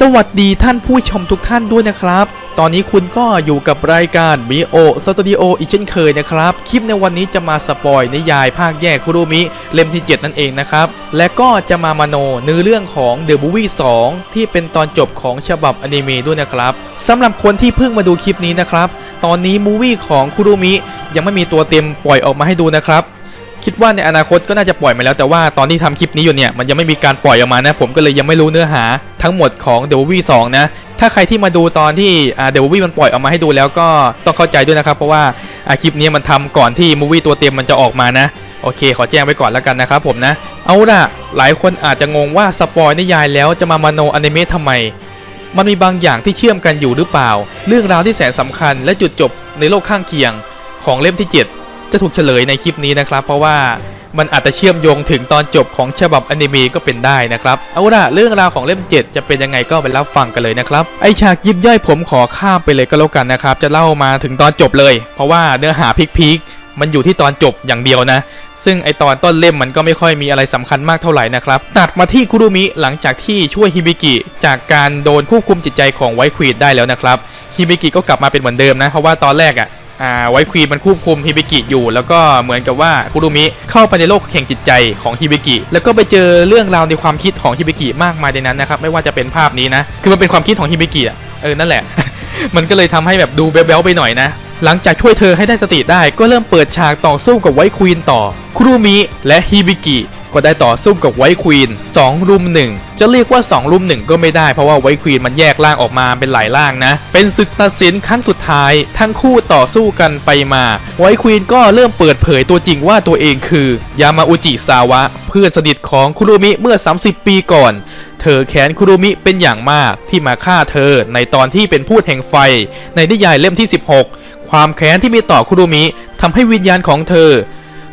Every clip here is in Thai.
สวัสดีท่านผู้ชมทุกท่านด้วยนะครับ ตอนนี้คุณก็อยู่กับรายการ m ิโอสตูดิโออีกเช่นเคยนะครับ คลิปในวันนี้จะมาสปอยนิยายภาคแยกคุรุมิ เล่มที่ 7 นั่นเองนะครับ และก็จะมามาโนเนื้อเรื่องของ The Movie 2 ที่เป็นตอนจบของฉบับอนิเมะด้วยนะครับสำหรับคนที่เพิ่งมาดูคลิปนี้นะครับ ตอนนี้มูวี่ของคุรุมิยังไม่มีตัวเต็มปล่อยออกมาให้ดูนะครับ คิดว่าในอนาคตก็น่าจะปล่อยมาแล้วแต่ว่าตอนที่ทำคลิปนี้อยู่เนี่ยมันยังไม่มีการปล่อยออกมานะผมก็เลยยังไม่รู้เนื้อหาทั้งหมดของ The Movie 2นะถ้าใครที่มาดูตอนที่อ่า The Movie มันปล่อยออกมาให้ดูแล้วก็ต้องเข้าใจด้วยนะครับเพราะว่าคลิปนี้มันทำก่อนที่ Movie ตัวเต็มมันจะออกมานะโอเค ขอแจ้งไว้ก่อนแล้วกันนะครับผมนะ เอาล่ะ หลายคนอาจจะงงว่าสปอยนิยายแล้วจะมามาโนอนิเมะทำไม มันมีบางอย่างที่เชื่อมกันอยู่หรือเปล่า เรื่องราวที่แสนสำคัญและจุดจบในโลกข้างเคียงของเล่มที่ 7 จะถูกเฉลยในคลิปนี้นะครับ เพราะว่ามันอาจจะเชื่อมโยงถึงตอนจบของฉบับอนิเมะก็เป็นได้นะครับ เอาล่ะเรื่องราวของเล่ม 7 จะเป็นยังไงก็ไปรับฟังกันเลยนะครับไอฉากยิบย่อยผมขอข้ามไปเลยก็แล้วกันนะครับ จะเล่ามาถึงตอนจบเลย เพราะว่าเนื้อหาพีคๆมันอยู่ที่ตอนจบอย่างเดียวนะ ซึ่งไอตอนต้นเล่มมันก็ไม่ค่อยมีอะไรสำคัญมากเท่าไหร่นะครับตัดมาที่คุรุมิหลังจากที่ช่วยฮิบิกิจากการโดนควบคุมจิตใจของไวควีนได้แล้วนะครับฮิบิกิก็กลับมาเป็นเหมือนเดิมนะเพราะว่าตอนแรกอะ อ่าไวควีมันควบคุมฮิบิกิอยู่ แล้วก็เหมือนกับว่าคุรุมิเข้าไปในโลกแห่งจิตใจของฮิบิกิ แล้วก็ไปเจอเรื่องราวในความคิดของฮิบิกิมากมายในนั้นนะครับ ไม่ว่าจะเป็นภาพนี้นะ คือมันเป็นความคิดของฮิบิกิอะ เออ นั่นแหละ มันก็เลยทำให้แบบดูแบ๊วๆไปหน่อยนะ หลังจากช่วยเธอให้ได้สติได้ ก็เริ่มเปิดฉากต่อสู้กับไวควีนต่อคุรุมิและฮิบิกิ ก็ได้ต่อสู้กับไวท์ควีน2รุมหนึ่งจะเรียกว่า 2 รุมหนึ่งก็ไม่ได้เพราะว่าไวท์ควีนมันแยกร่างออกมาเป็นหลายร่างนะ เป็นศึกตัดสินครั้งสุดท้าย ทั้งคู่ต่อสู้กันไปมาไวท์ควีนก็เริ่มเปิดเผยตัวจริงว่าตัวเองคือยามาอุจิซาวะ เพื่อนสนิทของคุรุมิเมื่อ 30 ปีก่อนเธอแค้นคุรุมิเป็นอย่างมากที่มาฆ่าเธอในตอนที่เป็นพูดแห่งไฟ ในนิยายเล่มที่ 16 ความแค้นที่มีต่อคุรุมิทำให้วิญญาณของเธอ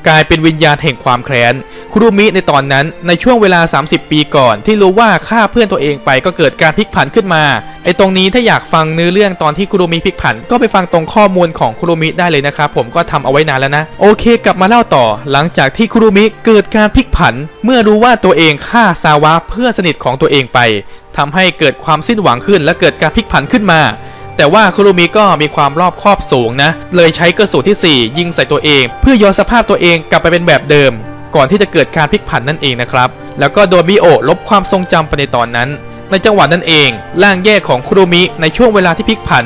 กลายเป็นวิญญาณแห่งความแค้นคุรุมิในตอนนั้นในช่วงเวลา 30 ปีก่อน ที่รู้ว่าฆ่าเพื่อนตัวเองไปก็เกิดการพลิกผันขึ้นมา ไอ้ตรงนี้ถ้าอยากฟังเนื้อเรื่องตอนที่คุรุมิพลิกผัน ก็ไปฟังตรงข้อมูลของคุรุมิได้เลยนะครับผมก็ทำเอาไว้นานแล้วนะ โอเค กลับมาเล่าต่อ หลังจากที่คุรุมิเกิดการพลิกผัน เมื่อรู้ว่าตัวเองฆ่าซาวะเพื่อนสนิทของตัวเองไปทำให้เกิดความสิ้นหวังขึ้นและเกิดการพลิกผันขึ้นมา แต่ว่าคุรุมิก็มีความรอบคอบสูงนะ เลยใช้กระสุนที่ 4 ยิงใส่ตัวเอง เพื่อย้อนสภาพตัวเองกลับไปเป็นแบบเดิม ก่อนที่จะเกิดการพลิกผันนั่นเองนะครับ แล้วก็โดนมิโอลบความทรงจำไปในตอนนั้น ในจังหวะนั้นเองร่างแยกของคุรุมิในช่วงเวลาที่พลิกผัน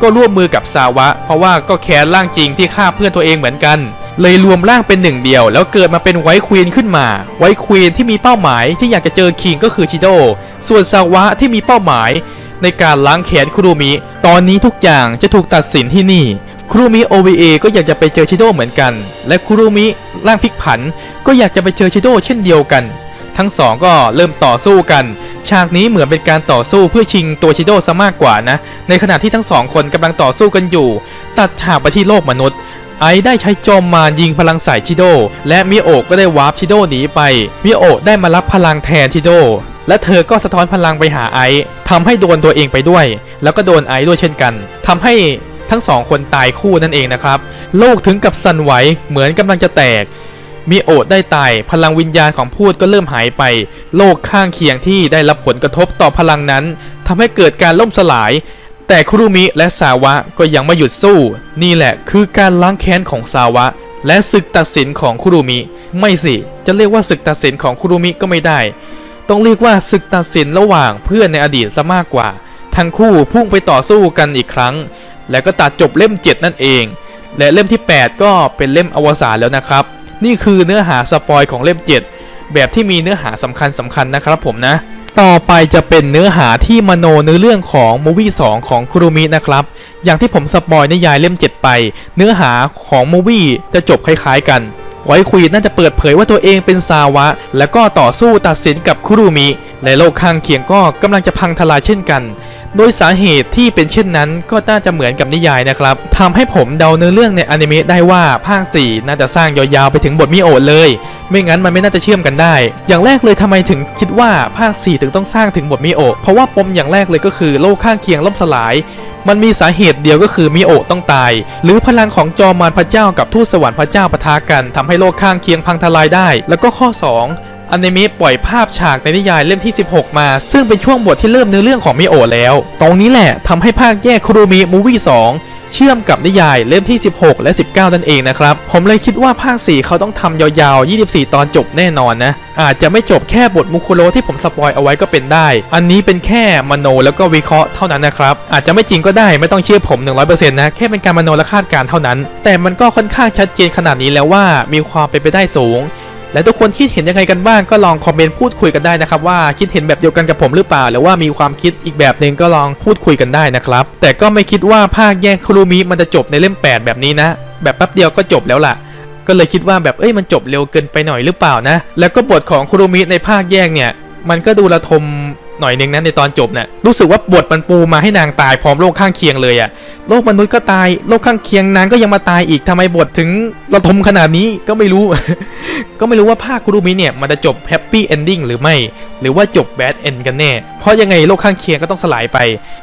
ก็ร่วมมือกับซาวะ เพราะว่าก็แค้นร่างจริงที่ฆ่าเพื่อนตัวเองเหมือนกันเลยรวมร่างเป็นหนึ่งเดียว แล้วเกิดมาเป็นไวท์ควีนขึ้นมา ไวท์ควีนที่มีเป้าหมายที่อยากจะเจอคิงก็คือชิโด ส่วนซาวะที่มีเป้าหมาย ในการล้างแค้นคุรุมิ ตอนนี้ทุกอย่างจะถูกตัดสินที่นี่ คุรุมิ OVA ก็อยากจะไปเจอชิโดเหมือนกัน และคุรุมิร่างพลิกผัน ก็อยากจะไปเจอชิโดเช่นเดียวกัน ทั้งสองก็เริ่มต่อสู้กัน ฉากนี้เหมือนเป็นการต่อสู้เพื่อชิงตัวชิโดซะมากกว่านะ ในขณะที่ทั้งสองคนกำลังต่อสู้กันอยู่ ตัดฉากไปที่โลกมนุษย์ไอได้ใช้จอมมารยิงพลังใส่ชิโด และมิโอะก็ได้วาร์ปชิโดหนีไป มิโอะได้มารับพลังแทนชิโดและเธอก็สะท้อนพลังไปหาไอซ์ทำให้โดนตัวเองไปด้วย แล้วก็โดนไอซ์ด้วยเช่นกันทำให้ทั้งสองคนตายคู่นั่นเองนะครับ โลกถึงกับสั่นไหวเหมือนกำลังจะแตกมิโอะได้ตาย พลังวิญญาณของพูดก็เริ่มหายไป โลกข้างเคียงที่ได้รับผลกระทบต่อพลังนั้นทำให้เกิดการล่มสลาย แต่ครุมิและซาวะก็ยังไม่หยุดสู้ นี่แหละคือการล้างแค้นของซาวะ และศึกตัดสินของครุมิ ไม่สิ จะเรียกว่าศึกตัดสินของครุมิก็ไม่ได้ ต้องเรียกว่าศึกตัดสินระหว่างเพื่อนในอดีตซะมากกว่า ทั้งคู่พุ่งไปต่อสู้กันอีกครั้ง แล้วก็ตัดจบเล่ม 7 นั่นเอง และเล่มที่ 8 ก็เป็นเล่มอวสานแล้วนะครับ นี่คือเนื้อหาสปอยของเล่ม 7 แบบที่มีเนื้อหาสำคัญสำคัญนะครับผมนะ ต่อไปจะเป็นเนื้อหาที่มโนเนื้อเรื่องของมูวี่2ของคุรุมินะครับ อย่างที่ผมสปอยนิยายเล่ม 7 ไป เนื้อหาของมูวี่จะจบคล้าย ๆ กัน ไวควีนน่าจะเปิดเผยว่าตัวเองเป็นซาวะ แล้วก็ต่อสู้ตัดสินกับคุรุมิและโลกข้างเคียงก็กำลังจะพังทลายเช่นกัน โดยสาเหตุที่เป็นเช่นนั้นก็น่าจะเหมือนกับนิยายนะครับทำให้ผมเดาเนื้อเรื่องในอนิเมะได้ว่าภาค 4 น่าจะสร้างยาวๆไปถึงบทมิโอะเลย ไม่งั้นมันไม่น่าจะเชื่อมกันได้ อย่างแรกเลยทำไมถึงคิดว่าภาค 4 ถึงต้องสร้างถึงบทมิโอะเพราะว่าปมอย่างแรกเลยก็คือโลกข้างเคียงล่มสลาย มันมีสาเหตุเดียวก็คือมิโอะต้องตาย หรือพลังของจอมมารพระเจ้ากับทูตสวรรค์พระเจ้าปะทะกันทำให้โลกข้างเคียงพังทลายได้ แล้วก็ข้อ 2อนิเมะปล่อยภาพฉากในนิยายเล่มที่ 16 มา ซึ่งเป็นช่วงบทที่เริ่มเนื้อเรื่องของมิโอะแล้ว ตรงนี้แหละทำให้ภาคแยกครูมิมูวี่2 เชื่อมกับนิยายเล่มที่ 16 และ 19 นั่นเองนะครับ ผมเลยคิดว่าภาค 4 เขาต้องทำยาวๆ 24 ตอนจบแน่นอนนะ อาจจะไม่จบแค่บทมุคุโรที่ผมสปอยเอาไว้ก็เป็นได้ อันนี้เป็นแค่มโนแล้วก็วิเคราะห์เท่านั้นนะครับ อาจจะไม่จริงก็ได้ไม่ต้องเชื่อผม 100%นะ แค่เป็นการมโนและคาดการณ์เท่านั้น แต่มันก็ค่อนข้างชัดเจนขนาดนี้แล้วว่ามีความเป็นไปได้สูง และทุกคนคิดเห็นยังไงกันบ้างก็ลองคอมเมนต์พูดคุยกันได้นะครับว่าคิดเห็นแบบเดียวกันกับผมหรือเปล่า หรือว่ามีความคิดอีกแบบหนึ่งก็ลองพูดคุยกันได้นะครับ แต่ก็ไม่คิดว่าภาคแยกคุรุมิมันจะจบในเล่ม 8 แบบนี้นะ แบบแป๊บเดียวก็จบแล้วล่ะ ก็เลยคิดว่าแบบเอ้ยมันจบเร็วเกินไปหน่อยหรือเปล่านะ แล้วก็บทของคุรุมิในภาคแยกเนี่ย มันก็ดูระทม หน่อยนึงนะในตอนจบเนี่ยรู้สึกว่าบทมันปูมาให้นางตายพร้อมโลกข้างเคียงเลยอะโลกมนุษย์ก็ตายโลกข้างเคียงนางก็ยังมาตายอีกทำไมบทถึงระทมขนาดนี้ก็ไม่รู้ ก็ไม่รู้ว่าภาคคุรุมิเนี่ยมันจะจบแฮปปี้เอนดิ้งหรือไม่ หรือว่าจบแบดเอนกันแน่ เพราะยังไงโลกข้างเคียงก็ต้องสลายไป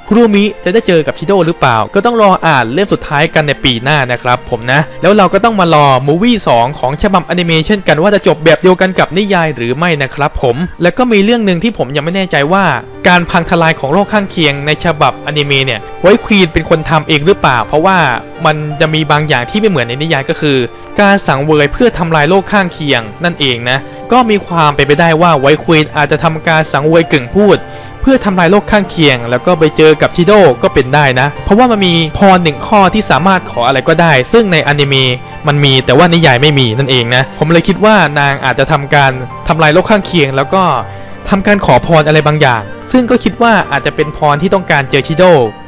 คุรุมิจะได้เจอกับชิโดหรือเปล่า ก็ต้องรออ่านเล่มสุดท้ายกันในปีหน้านะครับผมนะ แล้วเราก็ต้องมารอมูวี่2ของฉบับแอนิเมชันกันว่าจะจบแบบเดียวกันกับนิยายหรือไม่นะครับผมแล้วก็มีเรื่องหนึ่งที่ผมยังไม่แน่ใจว่าการพังทลายของโลกข้างเคียงในฉบับอนิเมะเนี่ยไว้ควีนเป็นคนทำเองหรือเปล่า เพราะว่ามันจะมีบางอย่างที่ไม่เหมือนในนิยายก็คือ การสังเวยเพื่อทำลายโลกข้างเคียงนั่นเองนะก็มีความเป็นไปได้ว่าไวท์ควีนอาจจะทำการสังเวยกึ่งพูดเพื่อทำลายโลกข้างเคียง แล้วก็ไปเจอกับทิโดก็เป็นได้นะ เพราะว่ามันมีพรหนึ่งข้อที่สามารถขออะไรก็ได้ ซึ่งในอนิเมะมันมีแต่ว่านิยายไม่มีนั่นเองนะ ผมเลยคิดว่านางอาจจะทำการทำลายโลกข้างเคียง แล้วก็ ทำการขอพรอะไรบางอย่าง ซึ่งก็คิดว่าอาจจะเป็นพรที่ต้องการเจอชิโด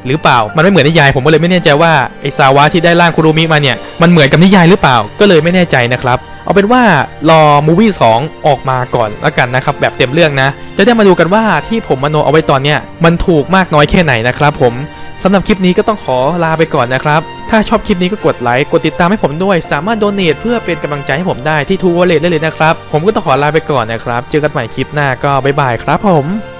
หรือเปล่า มันไม่เหมือนนิยาย ผมก็เลยไม่แน่ใจว่าไอซาวะที่ได้ร่างคุรุมิมาเนี่ย มันเหมือนกับนิยายหรือเปล่า ก็เลยไม่แน่ใจนะครับ เอาเป็นว่ารอมูวี่2ออกมาก่อนแล้วกันนะครับ แบบเต็มเรื่องนะ จะได้มาดูกันว่าที่ผมมโนเอาไว้ตอนเนี้ยมันถูกมากน้อยแค่ไหนนะครับผม สำหรับคลิปนี้ก็ต้องขอลาไปก่อนนะครับ ถ้าชอบคลิปนี้ก็กดไลค์ กดติดตามให้ผมด้วย สามารถโดเนทเพื่อเป็นกำลังใจให้ผมได้ที่ทูวอลเล็ตได้เลยนะครับ ผมก็ต้องขอลาไปก่อนนะครับ เจอกันใหม่คลิปหน้าก็บ๊ายบายครับผม